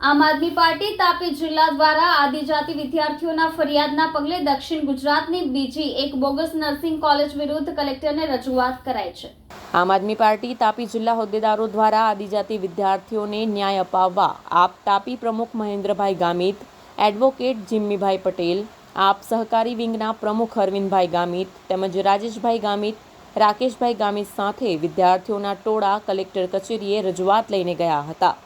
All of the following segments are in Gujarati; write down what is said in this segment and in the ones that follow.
આમ આદમી પાર્ટી તાપી જિલ્લા દ્વારા આદિજાતિ વિદ્યાર્થીઓના ફરિયાદના પગલે દક્ષિણ ગુજરાતની બીજી એક બોગસ નર્સિંગ કોલેજ વિરુદ્ધ કલેક્ટરને રજૂઆત કરાઈ છે. આમ આદમી પાર્ટી તાપી જિલ્લા હોદ્દેદારો દ્વારા આદિજાતિ વિદ્યાર્થીઓને ન્યાય અપાવવા આપ તાપી પ્રમુખ મહેન્દ્રભાઈ ગામિત, એડવોકેટ જિમ્મીભાઈ પટેલ, આપ સહકારી વિંગના પ્રમુખ અરવિંદભાઈ ગામિત તેમજ રાજેશભાઈ ગામિત, રાકેશભાઈ ગામિત સાથે વિદ્યાર્થીઓના ટોળા કલેક્ટર કચેરીએ રજૂઆત લઈને ગયા હતા.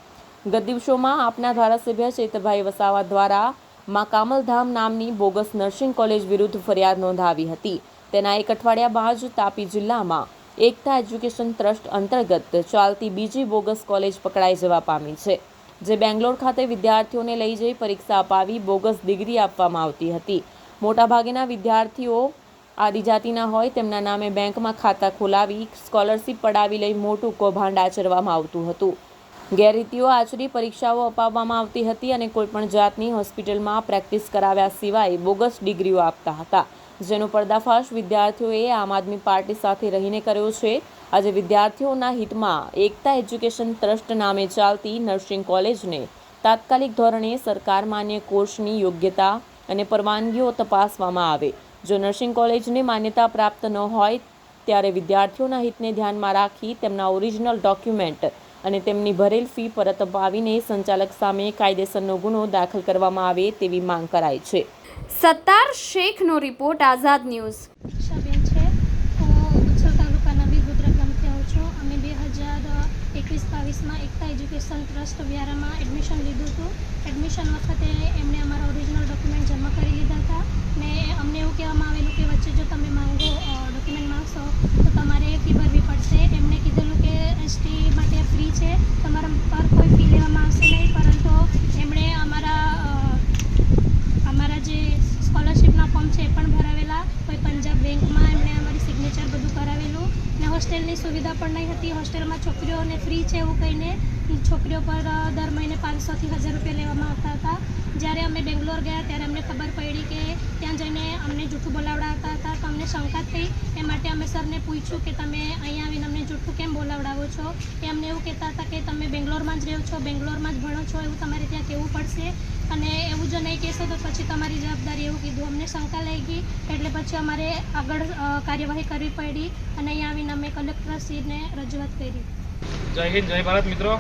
ગત દિવસોમાં આપના ધારાસભ્ય ચેતભાઈ વસાવા દ્વારા માં કામલધામ નામની બોગસ નર્સિંગ કોલેજ વિરુદ્ધ ફરિયાદ નોંધાવી હતી. તેના એક અઠવાડિયા બાદ જ તાપી જિલ્લામાં એકતા એજ્યુકેશન ટ્રસ્ટ અંતર્ગત ચાલતી બીજી બોગસ કોલેજ પકડાઈ જવા પામી છે, જે બેંગ્લોર ખાતે વિદ્યાર્થીઓને લઈ જઈ પરીક્ષા અપાવી બોગસ ડિગ્રી આપવામાં આવતી હતી. મોટાભાગેના વિદ્યાર્થીઓ આદિજાતિના હોય, તેમના નામે બેંકમાં ખાતા ખોલાવી સ્કોલરશીપ પડાવી લઈ મોટું કૌભાંડ આચરવામાં આવતું હતું. ગેરરીતિઓ આચરી પરીક્ષાઓ અપાવવામાં આવતી હતી અને કોઈપણ જાતની હોસ્પિટલમાં પ્રેક્ટિસ કરાવ્યા સિવાય બોગસ ડિગ્રીઓ આપતા હતા. જેનો પર્દાફાશ વિદ્યાર્થીઓએ આમ આદમી પાર્ટી સાથે રહીને કર્યો છે. આજે વિદ્યાર્થીઓના હિતમાં એકતા એજ્યુકેશન ટ્રસ્ટ નામે ચાલતી નર્સિંગ કોલેજને તાત્કાલિક ધોરણે સરકાર માન્ય કોર્સની યોગ્યતા અને પરવાનગીઓ તપાસવામાં આવે. જો નર્સિંગ કોલેજને માન્યતા પ્રાપ્ત ન હોય, ત્યારે વિદ્યાર્થીઓના હિતને ધ્યાનમાં રાખી તેમના ઓરિજિનલ ડોક્યુમેન્ટ અને તેમની ભરેલ ફી પરત અપાવીને સંચાલક સામે કાયદેસરનો ગુનો દાખલ કરવામાં આવે તેવી માંગ કરાઈ છે. સત્તાર શેખનો રિપોર્ટ આઝાદ ન્યૂઝ. છે. હું ઉચ્છલ તાલુકાના ગામથી આવું અમે બે હજાર એકવીસ બાવીસમાં એકતા એજ્યુકેશન ટ્રસ્ટ વ્યારામાં એડમિશન લીધું હતું. એડમિશન વખતે એમણે અમારા ઓરિજિનલ ડોક્યુમેન્ટ જમા કરી લીધા હતા. ને અમને એવું કહેવામાં આવેલું કે વચ્ચે જો તમે માંગો ડોક્યુમેન્ટ માંગશો તો તમારે ફી ભરવી પડશે એમણે કીધેલું કે એસટી માટે ફ્રી છે. તમારા પર કોઈ ફી લેવામાં આવશે નહીં, પરંતુ એમણે અમારા અમારા જે સ્કોલરશિપના ફોર્મ છે એ પણ ભરાવેલા. કોઈ પંજાબ બેંકમાં એમણે અમારી સિગ્નેચર બધું કરાવેલું. ને હોસ્ટેલની સુવિધા પણ નહીં હતી. હોસ્ટેલમાં છોકરીઓને ફ્રી છે એવું કહીને, છોકરીઓ પર દર મહિને પાંચસોથી હજાર રૂપિયા લેવામાં આવતા હતા. જ્યારે અમે બેંગ્લોર ગયા ત્યારે અમને ખબર પડી કે ત્યાં જઈને અમને જૂઠું બોલાવડાવતા હતા, તો અમને શંકા થઈ. એ માટે અમે સરને પૂછ્યું કે તમે અહીંયા આવીને અમને જૂઠું કેમ બોલાવડાવો છો? એ અમને એવું કહેતા હતા કે તમે બેંગ્લોરમાં જ રહો છો, બેંગ્લોરમાં જ ભણો છો, એવું તમારે ત્યાં કહેવું પડશે. અને એવું જો નહીં કહેશો તો પછી તમારી જવાબદારી એવું કીધું. અમને શંકા લઈ ગઈ એટલે પછી અમારે આગળ કાર્યવાહી કરવી પડી. અને અહીંયા આવીને અમે કલેક્ટરશ્રીને રજૂઆત કરી. જય હિન્દ, જય ભારત મિત્રો.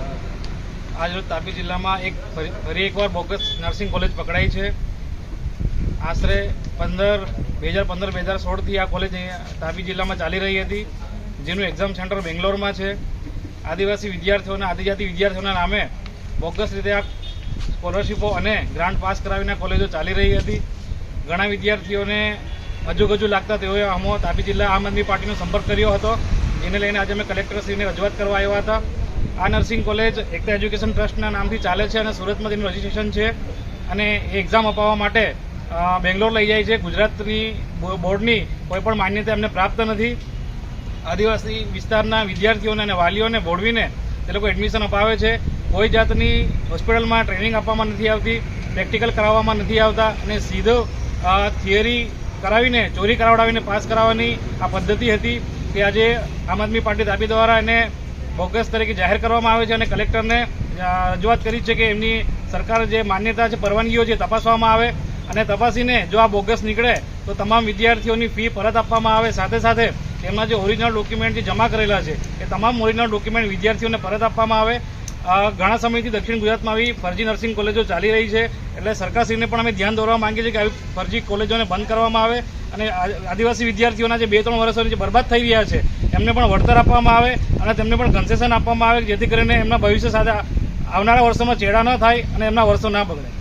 આજ રોજ તાપી જિલ્લામાં એક ફરી એકવાર બોગસ નર્સિંગ કોલેજ પકડાઈ છે. આશરે પંદર, બે હજાર પંદર, બે હજાર સોળથી આ કોલેજ તાપી જિલ્લામાં ચાલી રહી હતી, જેનું એક્ઝામ સેન્ટર બેંગ્લોરમાં છે. આદિવાસી વિદ્યાર્થીઓના, આદિજાતિ વિદ્યાર્થીઓના નામે બોગસ રીતે આ સ્કોલરશીપો અને ગ્રાન્ટ પાસ કરાવીને કોલેજો ચાલી રહી હતી. ઘણા વિદ્યાર્થીઓને અજુગજુ લાગતા તેઓએ અમો તાપી જિલ્લા આમ આદમી પાર્ટીનો સંપર્ક કર્યો હતો. જેને લઈને આજે અમે કલેક્ટરશ્રીને રજૂઆત કરવા આવ્યા હતા. આ નર્સિંગ કોલેજ એકતા એજ્યુકેશન ટ્રસ્ટના નામથી ચાલે છે અને સુરતમાં તેનું રજિસ્ટ્રેશન છે અને એક્ઝામ અપાવવા માટે બેંગ્લોર લઈ જાય છે. ગુજરાતની બોર્ડની કોઈ પણ માન્યતા એમને પ્રાપ્ત નથી. આદિવાસી વિસ્તારના વિદ્યાર્થીઓને અને વાલીઓને બોળવીને તે લોકો એડમિશન અપાવે છે. કોઈ જાતની હોસ્પિટલમાં ટ્રેનિંગ આપવામાં નથી આવતી પ્રેક્ટિકલ કરાવવામાં નથી આવતા અને સીધો થિયરી કરાવીને, ચોરી કરાવડાવીને પાસ કરાવવાની આ પદ્ધતિ હતી તે આજે આમ આદમી પાર્ટી તાપી દ્વારા એને બોગસ તરીકે જાહેર કરવામાં આવે છે અને કલેક્ટરને રજૂઆત કરી છે કે એમની સરકાર જે માન્યતા છે, પરવાનગીઓ છે તપાસવામાં આવે અને તપાસીને જો આ બોગસ નીકળે તો તમામ વિદ્યાર્થીઓની ફી પરત આપવામાં આવે. સાથે સાથે તેમના જે ઓરિજિનલ ડોક્યુમેન્ટ જે જમા કરેલા છે, એ તમામ ઓરિજિનલ ડોક્યુમેન્ટ વિદ્યાર્થીઓને પરત આપવામાં આવે. ઘણા સમયથી દક્ષિણ ગુજરાતમાં આવી ફરજી નર્સિંગ કોલેજો ચાલી રહી છે. એટલે સરકારશ્રીને પણ અમે ધ્યાન દોરવા માંગીએ છીએ કે આવી ફરજી કોલેજોને બંધ કરવામાં આવે અને આદિવાસી વિદ્યાર્થીઓના જે બે ત્રણ વર્ષોની જે બરબાદ થઈ રહ્યા છે, એમને પણ વળતર આપવામાં આવે અને તેમને પણ કન્સેશન આપવામાં આવે જેથી કરીને એમના ભવિષ્ય સાથે આવનારા વર્ષોમાં ચેડા ન થાય અને એમના વર્ષો ના બગડે.